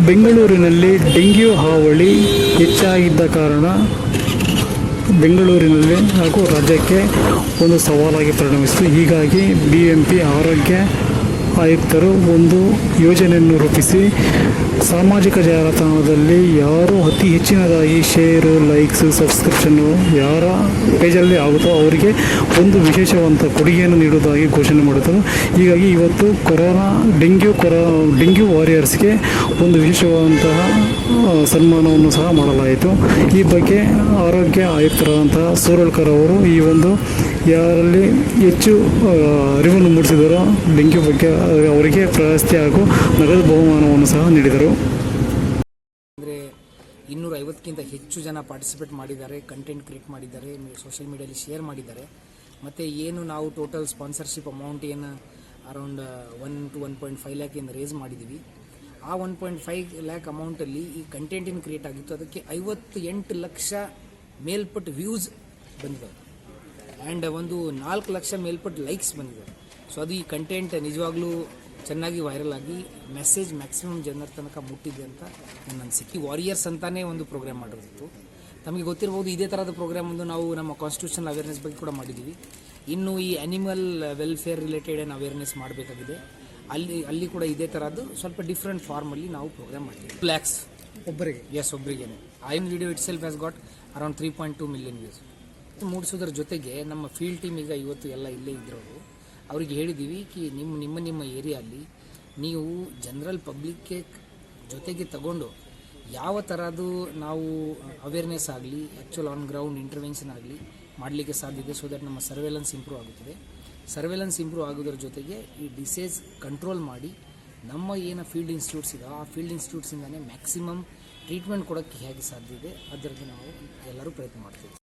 ಬೆಂಗಳೂರಿನಲ್ಲಿ ಡೆಂಗ್ಯೂ ಹಾವಳಿ ಹೆಚ್ಚಾಗಿದ್ದ ಕಾರಣ ಬೆಂಗಳೂರಿನಲ್ಲಿ ಹಾಗೂ ರಾಜ್ಯಕ್ಕೆ ಒಂದು ಸವಾಲಾಗಿ ಪರಿಣಮಿಸಿತು. ಹೀಗಾಗಿ ಬಿ ಎಂ ಆರೋಗ್ಯ ಆಯುಕ್ತರು ಒಂದು ಯೋಜನೆಯನ್ನು ರೂಪಿಸಿ ಸಾಮಾಜಿಕ ಜಾಲತಾಣದಲ್ಲಿ ಯಾರು ಅತಿ ಹೆಚ್ಚಿನದಾಗಿ ಶೇರು, ಲೈಕ್ಸು ಸಬ್ಸ್ಕ್ರಿಪ್ಷನ್ನು ಯಾರ ಪೇಜಲ್ಲಿ ಆಗುತ್ತೋ ಅವರಿಗೆ ಒಂದು ವಿಶೇಷವಂತ ಕೊಡುಗೆಯನ್ನು ನೀಡುವುದಾಗಿ ಘೋಷಣೆ ಮಾಡಿದರು. ಹೀಗಾಗಿ ಇವತ್ತು ಕೊರೋನಾ, ಡೆಂಗ್ಯೂ ಕೊರೋ, ಡೆಂಗ್ಯೂ ವಾರಿಯರ್ಸ್ಗೆ ಒಂದು ವಿಶೇಷವಾದಂತಹ ಸನ್ಮಾನವನ್ನು ಸಹ ಮಾಡಲಾಯಿತು. ಈ ಬಗ್ಗೆ ಆರೋಗ್ಯ ಆಯುಕ್ತರಾದಂತಹ ಸೂರಳ್ಕರ್ ಅವರು ಈ ಒಂದು ಯಾರಲ್ಲಿ ಹೆಚ್ಚು ಅರಿವನ್ನು ಮೂಡಿಸಿದರೋ ಬೆಂಕಿ ಬಗ್ಗೆ ಅವರಿಗೆ ಪ್ರಶಸ್ತಿ ಹಾಗೂ ನಗದು ಬಹುಮಾನವನ್ನು ಸಹ ನೀಡಿದರು. ಅಂದರೆ ಇನ್ನೂರ ಐವತ್ತಕ್ಕಿಂತ ಹೆಚ್ಚು ಜನ ಪಾರ್ಟಿಸಿಪೇಟ್ ಮಾಡಿದ್ದಾರೆ ಕಂಟೆಂಟ್ ಕ್ರಿಯೇಟ್ ಮಾಡಿದ್ದಾರೆ ಸೋಷಿಯಲ್ ಮೀಡಿಯಲ್ಲಿ ಶೇರ್ ಮಾಡಿದ್ದಾರೆ. ಮತ್ತು ಏನು ನಾವು ಟೋಟಲ್ ಸ್ಪಾನ್ಸರ್ಶಿಪ್ ಅಮೌಂಟ್ ಏನು around one to one point five lakh ಏನು ರೇಸ್ ಮಾಡಿದ್ದೀವಿ. ಆ ಒನ್ ಪಾಯಿಂಟ್ ಫೈವ್ ಲ್ಯಾಕ್ ಅಮೌಂಟಲ್ಲಿ ಈ ಕಂಟೆಂಟ್ ಏನು ಕ್ರಿಯೇಟ್ ಆಗಿತ್ತು, ಅದಕ್ಕೆ ಐವತ್ತು ಎಂಟು ಲಕ್ಷ ಮೇಲ್ಪಟ್ಟು ವ್ಯೂಸ್ ಬಂದಿದ್ದಾವೆ. ಆ್ಯಂಡ್ ಒಂದು ನಾಲ್ಕು ಲಕ್ಷ ಮೇಲ್ಪಟ್ಟು ಲೈಕ್ಸ್ ಬಂದಿದೆ. ಸೊ ಅದು ಈ ಕಂಟೆಂಟ್ ನಿಜವಾಗ್ಲೂ ಚೆನ್ನಾಗಿ ವೈರಲ್ ಆಗಿ ಮೆಸೇಜ್ ಮ್ಯಾಕ್ಸಿಮಮ್ ಜನರ ತನಕ ಮುಟ್ಟಿದೆ ಅಂತ ನನ್ನ ಅನಿಸಿಕೆ. ವಾರಿಯರ್ಸ್ ಅಂತಾನೆ ಒಂದು ಪ್ರೋಗ್ರಾಮ್ ಮಾಡಿರೋದಿತ್ತು ತಮಗೆ ಗೊತ್ತಿರ್ಬೋದು ಇದೇ ಥರದ ಪ್ರೋಗ್ರಾಮ್ ಒಂದು ನಾವು ನಮ್ಮ ಕಾನ್ಸ್ಟಿಟ್ಯೂಷನ್ ಅವೇರ್ನೆಸ್ ಬಗ್ಗೆ ಕೂಡ ಮಾಡಿದ್ದೀವಿ ಇನ್ನು ಈ ಅನಿಮಲ್ ವೆಲ್ಫೇರ್ ರಿಲೇಟೆಡ್ ಏನು ಅವೇರ್ನೆಸ್ ಮಾಡಬೇಕಾಗಿದೆ. ಅಲ್ಲಿ ಅಲ್ಲಿ ಕೂಡ ಇದೇ ಥರದ್ದು ಸ್ವಲ್ಪ ಡಿಫ್ರೆಂಟ್ ಫಾರ್ಮಲ್ಲಿ ನಾವು ಪ್ರೋಗ್ರಾಮ್ ಮಾಡ್ತೀವಿ. ಲ್ಯಾಕ್ಸ್ ಒಬ್ಬರಿಗೆ. ಎಸ್ ಒಬ್ಬರಿಗೆ I'm video itself has got around three point two million views ಮೂಡಿಸೋದ್ರ ಜೊತೆಗೆ ನಮ್ಮ ಫೀಲ್ಡ್ ಟೀಮ್ ಈಗ ಇವತ್ತು ಎಲ್ಲ ಇಲ್ಲೇ ಇದ್ದರು ಅವ್ರಿಗೆ ಹೇಳಿದ್ದೀವಿ ಕಿ ನಿಮ್ಮ ನಿಮ್ಮ ನಿಮ್ಮ ಏರಿಯಲ್ಲಿ ನೀವು ಜನರಲ್ ಪಬ್ಲಿಕ್ಗೆ ಜೊತೆಗೆ ತಗೊಂಡು ಯಾವ ಥರದ್ದು ನಾವು ಅವೇರ್ನೆಸ್ ಆಗಲಿ ಆ್ಯಕ್ಚುಲ್ ಆನ್ ಗ್ರೌಂಡ್ ಇಂಟರ್ವೆನ್ಷನ್ ಆಗಲಿ ಮಾಡಲಿಕ್ಕೆ ಸಾಧ್ಯ ಇದೆ ಸೊ ದಟ್ ನಮ್ಮ ಸರ್ವೆಲೆನ್ಸ್ ಇಂಪ್ರೂವ್ ಆಗುತ್ತದೆ. ಸರ್ವೆಲೆನ್ಸ್ ಇಂಪ್ರೂವ್ ಆಗೋದ್ರ ಜೊತೆಗೆ ಈ ಡಿಸೀಸ್ ಕಂಟ್ರೋಲ್ ಮಾಡಿ ನಮ್ಮ ಏನು ಫೀಲ್ಡ್ ಇನ್ಸ್ಟಿಟ್ಯೂಟ್ಸ್ ಇದೆ ಆ ಫೀಲ್ಡ್ ಇನ್ಸ್ಟಿಟ್ಯೂಟ್ಸಿಂದನೇ ಮ್ಯಾಕ್ಸಿಮಮ್ ಟ್ರೀಟ್ಮೆಂಟ್ ಕೊಡೋಕ್ಕೆ ಹೇಗೆ ಸಾಧ್ಯ ಇದೆ ಅದರಲ್ಲಿ ನಾವು ಎಲ್ಲರೂ ಪ್ರಯತ್ನ ಮಾಡ್ತೀವಿ.